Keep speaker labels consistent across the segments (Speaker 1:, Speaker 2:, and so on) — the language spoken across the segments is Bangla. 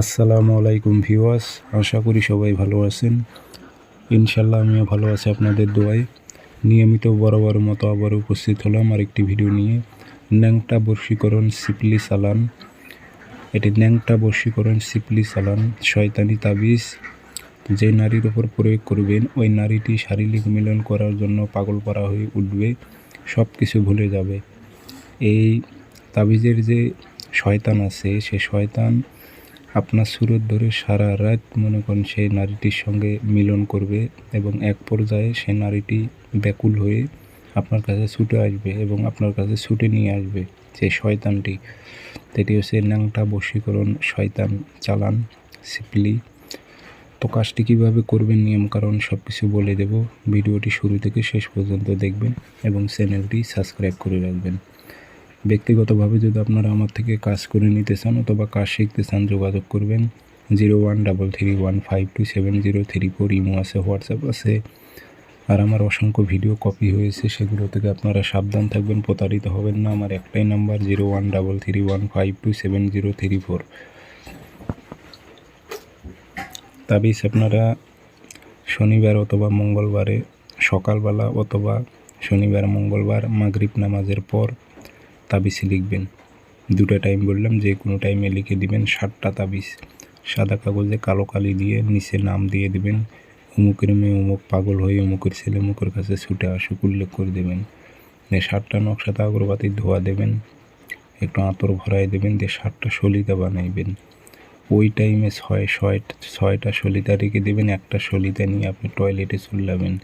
Speaker 1: আসসালামু আলাইকুম ভিওয়াস আশা করি সবাই ভালো আছেন। ইনশাল্লাহ আমিও ভালো আছি আপনাদের দোয়ায়। নিয়মিত বরাবর মতো আবার উপস্থিত হলাম আরেকটি ভিডিও নিয়ে। ন্যাংটা বর্ষীকরণ সিপলি সালান। এটি ন্যাংটা বর্ষীকরণ সিপলি সালান, শয়তানি তাবিজ। যে নারীর ওপর প্রয়োগ করবেন, ওই নারীটি শারীরিক মিলন করার জন্য পাগল পারা হয়ে উঠবে সব কিছু ভুলে যাবে। এই তাবিজের যে শয়তান আছে, সে শয়তান আপনার সুরত ধরে সারা রাত মনে করেন সেই নারীটির সঙ্গে মিলন করবে এবং এক পর্যায়ে সে নারীটি ব্যাকুল হয়ে আপনার কাছে ছুটে আসবে এবং আপনার কাছে ছুটে নিয়ে আসবে সেই শয়তানটি। এটি হচ্ছে ন্যাংটা বশীকরণ, শয়তান চালান, সিপলি। তো কাজটি কীভাবে করবেন নিয়মকানুন সব কিছু বলে দেব। ভিডিওটি শুরু থেকে শেষ পর্যন্ত দেখবেন এবং চ্যানেলটি সাবস্ক্রাইব করে রাখবেন। ব্যক্তিগতভাবে যদি আপনারা আমার থেকে কাজ করে নিতে চান অথবা কাজ শিখতে চান, যোগাযোগ করবেন। Zero one double three one five two seven zero three four Imo আছে, হোয়াটসঅ্যাপ আছে। আর আমার অসংখ্য ভিডিও কপি হয়েছে, সেগুলো থেকে আপনারা সাবধান থাকবেন, প্রতারিত হবেন না। আমার একটাই number, zero one double three one five two seven zero three four. তাবিজ আপনারা শনিবার অথবা মঙ্গলবারে সকালবেলা অথবা শনিবার, মঙ্গলবার, মাগরিব নামাজের পর তাবিজ লিখবেন। দুটো টাইম বললাম, যে কোনো টাইমে লিখে দিবেন ষাটটা তাবিজ। সাদা কাগজে কালো কালি দিয়ে নিচে নাম দিয়ে দিবেন। অমুকের মেয়ে অমুক পাগল হয়ে অমুকের ছেলে অমুকের কাছে ছুটে আসুক, উল্লেখ করে দেবেন। দিয়ে ষাটটা নকশাতে আগরবাতি ধোয়া দেবেন। একটু আঁতর ভরাই দেবেন, দিয়ে ষাটটা সলিতা বানাইবেন। ওই টাইমে ছয় ছয়, ছয়টা সলিতা রেখে দেবেন, একটা সলিতা নিয়ে আপনি টয়লেটে চলে যাবেন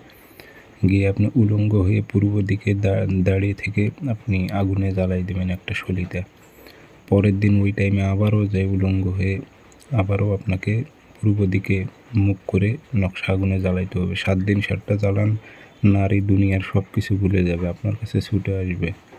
Speaker 1: গিয়ে আপনি উলঙ্গ হয়ে পূর্ব দিকে দাঁড়িয়ে থেকে আপনি আগুনে জ্বালাই দেবেন একটা শলিতে। পরের দিন ওই টাইমে আবারও যে উলঙ্গ হয়ে আবারও আপনাকে পূর্ব দিকে মুখ করে নকশা আগুনে জ্বালাইতে হবে। সাত দিন সাতটা জ্বালান, নারী দুনিয়ার সব কিছু ভুলে যাবে, আপনার কাছে ছুটে আসবে।